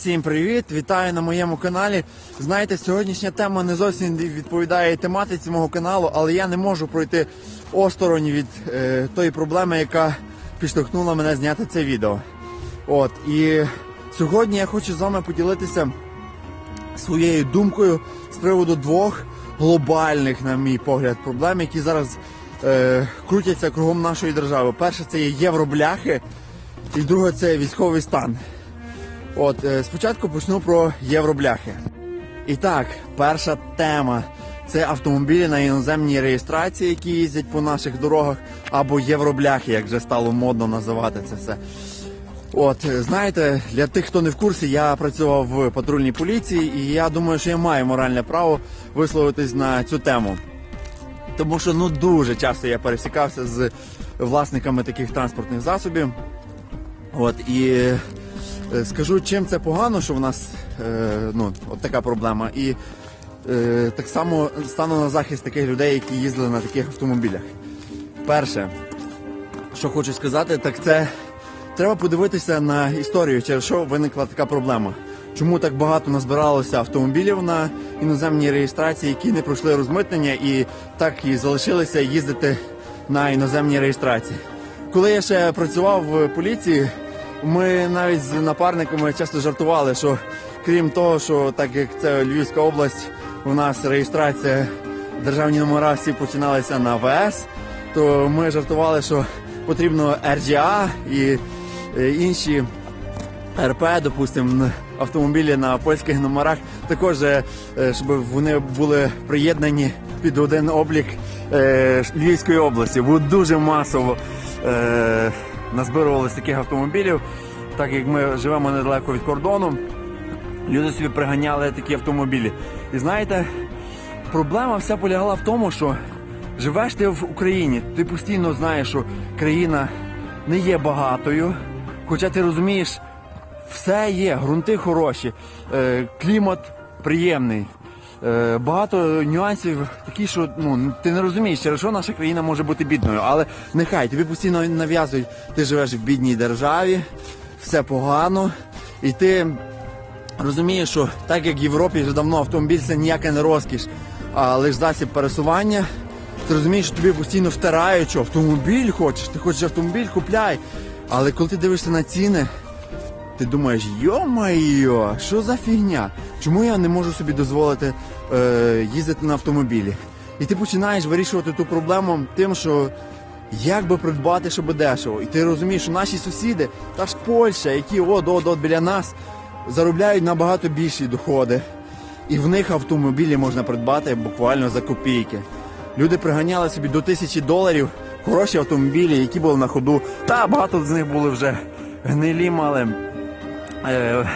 Всім привіт! Вітаю на моєму каналі. Знаєте, сьогоднішня тема не зовсім відповідає тематиці мого каналу, але я не можу пройти осторонь від е, тої проблеми, яка підштовхнула мене зняти це відео. От і сьогодні я хочу з вами поділитися своєю думкою з приводу двох глобальних, на мій погляд, проблем, які зараз е, крутяться кругом нашої держави. Перше це є євробляхи, і друге це військовий стан. От е, спочатку почну про євробляхи. І так, перша тема це автомобілі на іноземній реєстрації, які їздять по наших дорогах, або євробляхи, як вже стало модно називати це все. От, е, знаєте, для тих, хто не в курсі, я працював в патрульній поліції, і я думаю, що я маю моральне право висловитись на цю тему. Тому що ну дуже часто я пересікався з власниками таких транспортних засобів. От і скажу, чим це погано, що в нас е, ну, от така проблема. І е, так само стану на захист таких людей, які їздили на таких автомобілях. Перше, що хочу сказати, так це треба подивитися на історію, через що виникла така проблема. Чому так багато назбиралося автомобілів на іноземній реєстрації, які не пройшли розмитнення і так і залишилися їздити на іноземній реєстрації. Коли я ще працював в поліції, ми навіть з напарниками часто жартували, що крім того, що так як це Львівська область, у нас реєстрація державні номера всі починалися на ВС, то ми жартували, що потрібно RGA і е, інші РП, допустимо, автомобілі на польських номерах, також е, щоб вони були приєднані під один облік е, Львівської області. Бо дуже масово назбирувалися таких автомобілів, так як ми живемо недалеко від кордону. Люди собі приганяли такі автомобілі. І знаєте, проблема вся полягала в тому, що живеш ти в Україні, ти постійно знаєш, що країна не є багатою, хоча ти розумієш, все є, ґрунти хороші, е, клімат приємний. Е, багато нюансів такі, що ну ти не розумієш, через що наша країна може бути бідною. Але нехай тобі постійно нав'язують, ти живеш в бідній державі, все погано, і ти розумієш, що так як в Європі вже давно автомобіль це ніяка не розкіш, а лише засіб пересування. Ти розумієш, що тобі постійно втирають, що автомобіль хочеш, ти хочеш автомобіль, купляй. Але коли ти дивишся на ціни, ти думаєш, йо-майо, що за фігня? Чому я не можу собі дозволити е, їздити на автомобілі? І ти починаєш вирішувати ту проблему тим, що як би придбати, щоб дешево. І ти розумієш, що наші сусіди, та ж Польща, які от от от біля нас, заробляють набагато більші доходи. І в них автомобілі можна придбати буквально за копійки. Люди приганяли собі до тисячі доларів хороші автомобілі, які були на ходу. Та багато з них були вже гнилі мали. Е,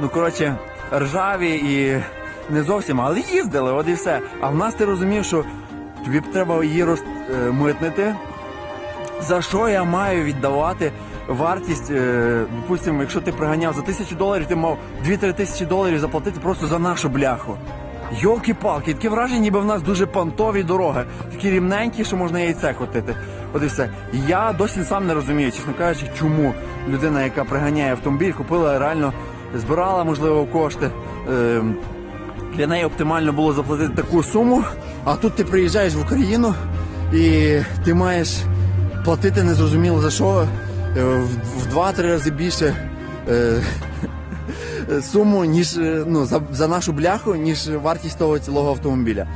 ну, коротше, ржаві і не зовсім, але їздили, от і все. А в нас ти розумів, що тобі б треба її розмитнити. За що я маю віддавати вартість, е, допустимо, якщо ти приганяв за тисячу доларів, ти мав 2-3 тисячі доларів заплатити просто за нашу бляху. Йолки-палки, таке враження, ніби в нас дуже понтові дороги, такі рівненькі, що можна яйце котити. От і все. Я досі сам не розумію, чесно кажучи, чому людина, яка приганяє автомобіль, купила реально, збирала, можливо, кошти. Е, для неї оптимально було заплатити таку суму, а тут ти приїжджаєш в Україну і ти маєш платити незрозуміло за що е, в- в два-три рази більше е, суму, ніж е, ну, за, за нашу бляху, ніж вартість того цілого автомобіля.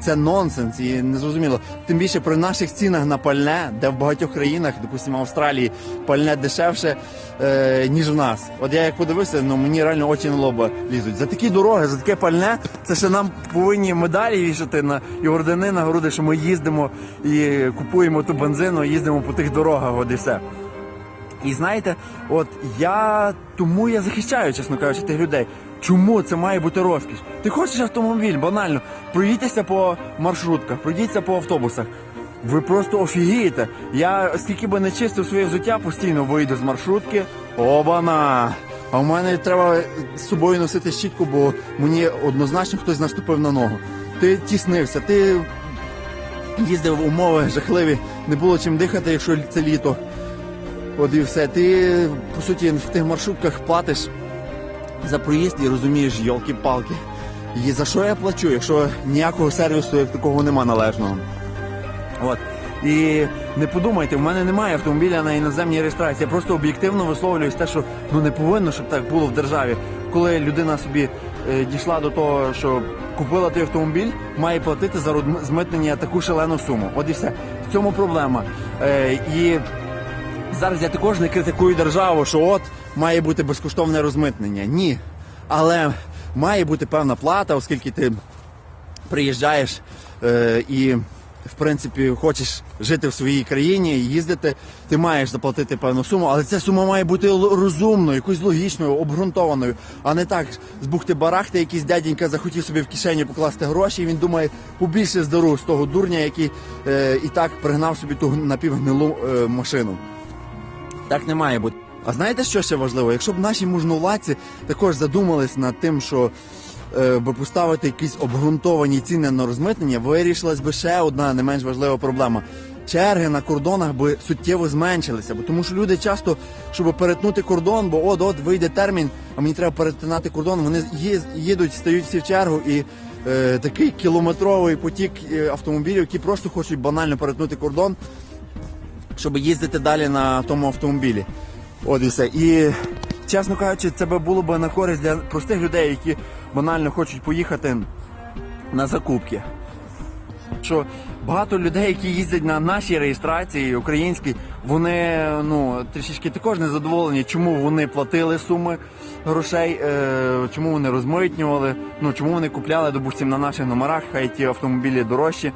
Це нонсенс і незрозуміло. Тим більше при наших цінах на пальне, де в багатьох країнах, допустимо, Австралії, пальне дешевше, е, ніж в нас. От я як подивився, ну мені реально очі на лоба лізуть. За такі дороги, за таке пальне, це ще нам повинні медалі вішати на і ордени на груди, що ми їздимо і купуємо ту бензину, їздимо по тих дорогах, от і все. І знаєте, от я тому я захищаю, чесно кажучи, тих людей. Чому це має бути розкіш? Ти хочеш автомобіль, банально, проїдьтеся по маршрутках, пройдіться по автобусах. Ви просто офігієте. Я скільки би не чистив своє взуття, постійно вийду з маршрутки. Обана! А в мене треба з собою носити щітку, бо мені однозначно хтось наступив на ногу. Ти тіснився, ти їздив умови жахливі, не було чим дихати, якщо це літо. От і все. Ти, по суті, в тих маршрутках платиш за проїзд і розумієш, йолки-палки. І за що я плачу, якщо ніякого сервісу як такого нема належного. От. І не подумайте, в мене немає автомобіля на іноземній реєстрації. Я просто об'єктивно висловлююсь те, що ну не повинно, щоб так було в державі. Коли людина собі е, дійшла до того, що купила той автомобіль, має платити за родм- змитнення таку шалену суму. От і все. В цьому проблема. Е, і зараз я також не критикую державу, що от має бути безкоштовне розмитнення. Ні. Але має бути певна плата, оскільки ти приїжджаєш е, і, в принципі, хочеш жити в своїй країні їздити, ти маєш заплатити певну суму, але ця сума має бути розумною, якоюсь логічною, обґрунтованою, а не так з бухти-барахти, якийсь дяденька захотів собі в кишені покласти гроші, і він думає побільше здору з того дурня, який е, і так пригнав собі ту напівгнилу е, машину. Так не має бути. А знаєте, що ще важливо? Якщо б наші мужновладці також задумались над тим, що е, поставити якісь обґрунтовані ціни на розмитнення, вирішилась би ще одна не менш важлива проблема. Черги на кордонах би суттєво зменшилися, бо тому що люди часто, щоб перетнути кордон, бо от от вийде термін, а мені треба перетинати кордон. Вони їдуть, стають всі в чергу, і е, такий кілометровий потік е, автомобілів, які просто хочуть банально перетнути кордон, щоб їздити далі на тому автомобілі. От і все. І чесно кажучи, це було б на користь для простих людей, які банально хочуть поїхати на закупки. Що багато людей, які їздять на нашій реєстрації українській, вони ну трішечки також не задоволені, чому вони платили суми грошей, е, чому вони розмитнювали, ну чому вони купляли, допустимо, на наших номерах, хай ті автомобілі дорожчі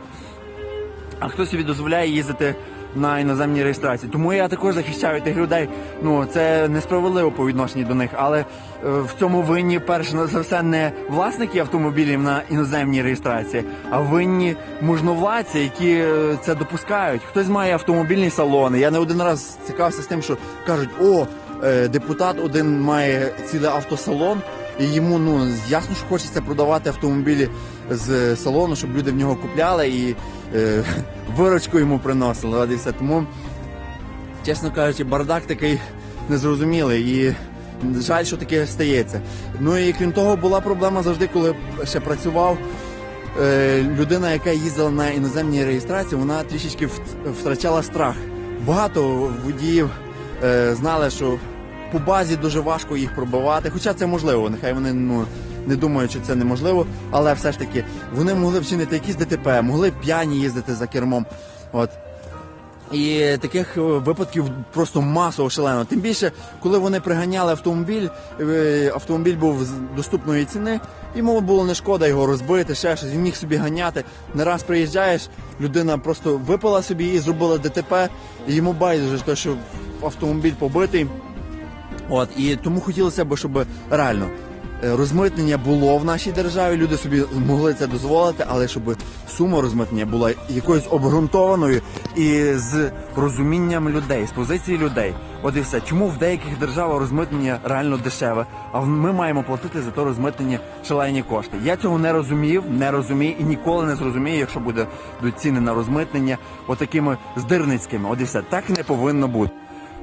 а хто собі дозволяє їздити на іноземній реєстрації. Тому я також захищаю тих людей. Ну це несправедливо по відношенню до них, але е, в цьому винні перш за все не власники автомобілів на іноземній реєстрації, а винні мужновладці, які е, це допускають. Хтось має автомобільні салони. Я не один раз цікавився з тим, що кажуть, о, е, депутат один має цілий автосалон. І йому ну ясно, що хочеться продавати автомобілі з салону, щоб люди в нього купляли і е, виручку йому приносили. Все. Тому, чесно кажучи, бардак такий незрозумілий і жаль, що таке стається. Ну і крім того, була проблема завжди, коли ще працював. Е, людина, яка їздила на іноземній реєстрації, вона трішечки вт- втрачала страх. Багато водіїв е, знали, що по базі дуже важко їх пробивати. Хоча це можливо, нехай вони ну, не думають, що це неможливо, але все ж таки вони могли вчинити якісь ДТП, могли п'яні їздити за кермом. От. І таких е, випадків просто масово шалено. Тим більше, коли вони приганяли автомобіль, е, автомобіль був з доступної ціни, йому було не шкода його розбити, ще щось. Він міг собі ганяти. Не раз приїжджаєш, людина просто випила собі і зробила ДТП, і йому байдуже, те, що автомобіль побитий. От і тому хотілося б, щоб реально розмитнення було в нашій державі. Люди собі могли це дозволити, але щоб сума розмитнення була якоюсь обґрунтованою і з розумінням людей, з позиції людей. От і все. Чому в деяких державах розмитнення реально дешеве, а ми маємо платити за то розмитнення шалені кошти? Я цього не розумів, не розумію і ніколи не зрозумію, якщо буде ціни на розмитнення отакими здирницькими. От і все. Так не повинно бути.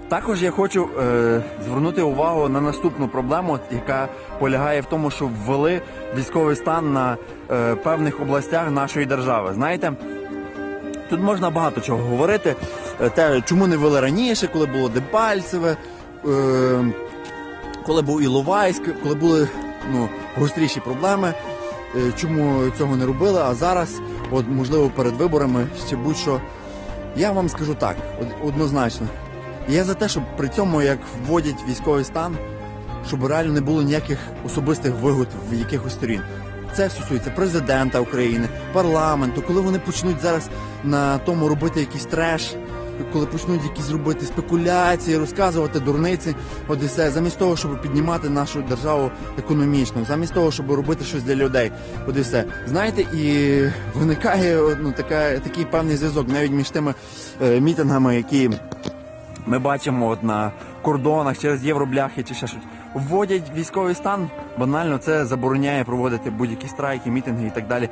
Також я хочу е, звернути увагу на наступну проблему, яка полягає в тому, що ввели військовий стан на е, певних областях нашої держави. Знаєте, тут можна багато чого говорити. Е, Те, чому не ввели раніше, коли було Дебальцеве, е, коли був Іловайськ, коли були ну, гостріші проблеми. е, Чому цього не робили? А зараз, от можливо, перед виборами ще будь-що. Я вам скажу так, од- Я за те, щоб при цьому, як вводять військовий стан, щоб реально не було ніяких особистих вигод в якихось сторін. Це стосується президента України, парламенту, коли вони почнуть зараз на тому робити якийсь треш, коли почнуть якісь робити спекуляції, розказувати дурниці, все, замість того, щоб піднімати нашу державу економічно, замість того, щоб робити щось для людей, все. Знаєте, і виникає ну, така, такий певний зв'язок навіть між тими е, мітингами, які ми бачимо от на кордонах через євробляхи чи ще щось. Вводять військовий стан, банально це забороняє проводити будь-які страйки, мітинги і так далі.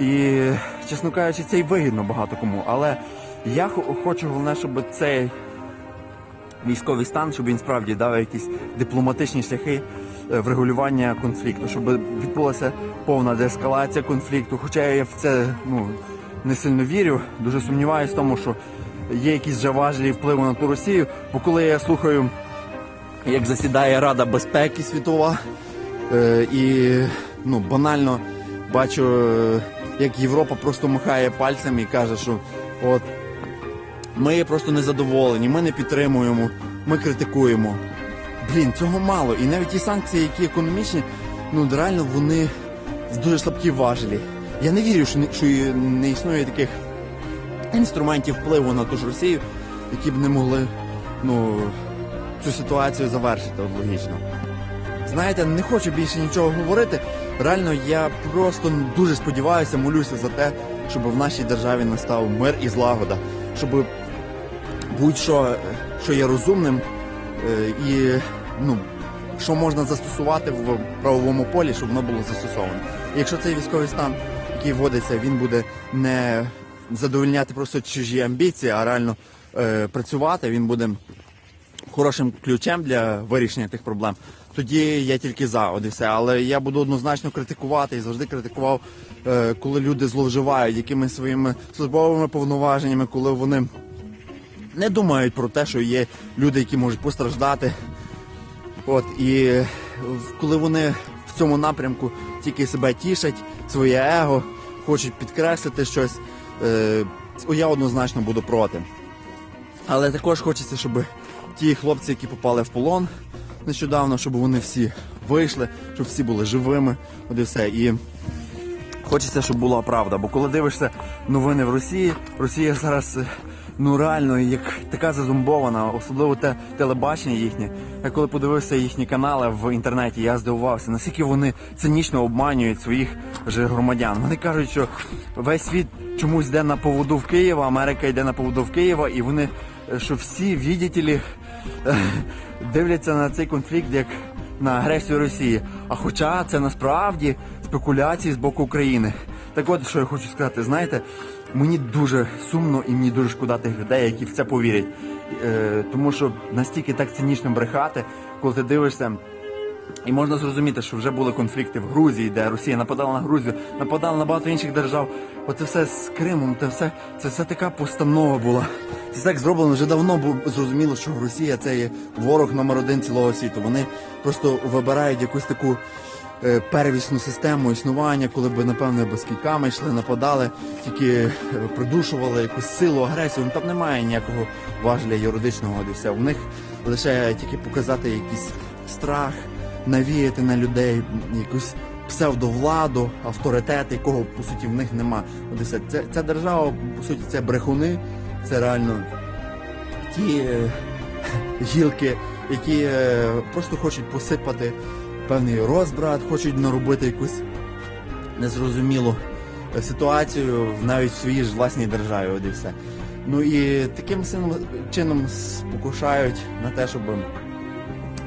І, чесно кажучи, це й вигідно багато кому. Але я хочу головне, щоб цей військовий стан, щоб він справді дав якісь дипломатичні шляхи е, врегулювання конфлікту, щоб відбулася повна деескалація конфлікту. Хоча я в це ну, не сильно вірю, дуже сумніваюся в тому, що є якісь вже важелі впливу на ту Росію. Бо коли я слухаю, як засідає Рада безпеки світова, е, і ну, банально бачу, е, як Європа просто махає пальцем і каже, що от ми просто не задоволені, ми не підтримуємо, ми критикуємо. Блін, цього мало. І навіть ті санкції, які економічні, ну реально вони дуже слабкі важелі. Я не вірю, що що не існує таких інструментів впливу на ту ж Росію, які б не могли ну, цю ситуацію завершити логічно. Знаєте, не хочу більше нічого говорити. Реально, я просто дуже сподіваюся, молюся за те, щоб в нашій державі настав мир і злагода, щоб будь-що, що є розумним е, і ну, що можна застосувати в правовому полі, щоб воно було застосовано. Якщо цей військовий стан, який вводиться, він буде не задовольняти просто чужі амбіції, а реально е, працювати, він буде хорошим ключем для вирішення тих проблем. Тоді я тільки за от і все. Але я буду однозначно критикувати і завжди критикував, е, коли люди зловживають якимись своїми службовими повноваженнями, коли вони не думають про те, що є люди, які можуть постраждати. От і коли вони в цьому напрямку тільки себе тішать, своє его, хочуть підкреслити щось, я однозначно буду проти. Але також хочеться, щоб ті хлопці, які попали в полон нещодавно, щоб вони всі вийшли, щоб всі були живими. От і все. І хочеться, щоб була правда. Бо коли дивишся новини в Росії, Росія зараз е, ну реально як така зазумбована, особливо те телебачення їхнє. Я коли подивився їхні канали в інтернеті, я здивувався, наскільки вони цинічно обманюють своїх же громадян. Вони кажуть, що весь світ чомусь йде на поводу в Києва, Америка йде на поводу в Києва, і вони е, що всі відділі дивляться на цей конфлікт як на агресію Росії. А хоча це насправді спекуляції з боку України. Так от що я хочу сказати, знаєте, мені дуже сумно і мені дуже шкода тих людей, які в це повірять. Е, тому що настільки так цинічно брехати, коли ти дивишся. І можна зрозуміти, що вже були конфлікти в Грузії, де Росія нападала на Грузію, нападала на багато інших держав. Оце все з Кримом, це все, це все така постанова була. Це так зроблено вже давно було зрозуміло, що Росія це є ворог номер один цілого світу. Вони просто вибирають якусь таку первісну систему існування, коли б, напевне, без кійками йшли, нападали, тільки е, придушували якусь силу, агресію. Ну там немає ніякого важеля юридичного, де. У них лише тільки показати якийсь страх навіяти на людей якусь псевдовладу, авторитет, якого по суті в них нема. І. Це, ця держава, по суті, це брехуни, це реально ті е, гілки, які е, просто хочуть посипати певний розбрат, хочуть наробити якусь незрозумілу ситуацію навіть в своїй ж власній державі. От і все. Ну і таким чином спокушають на те, щоб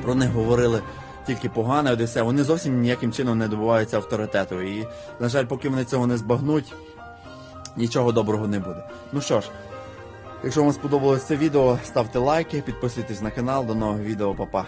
про них говорили тільки погане, от і все. Вони зовсім ніяким чином не добуваються авторитету. І, на жаль, поки вони цього не збагнуть, нічого доброго не буде. Ну що ж, якщо вам сподобалось це відео, ставте лайки, підписуйтесь на канал. До нового відео, па-па.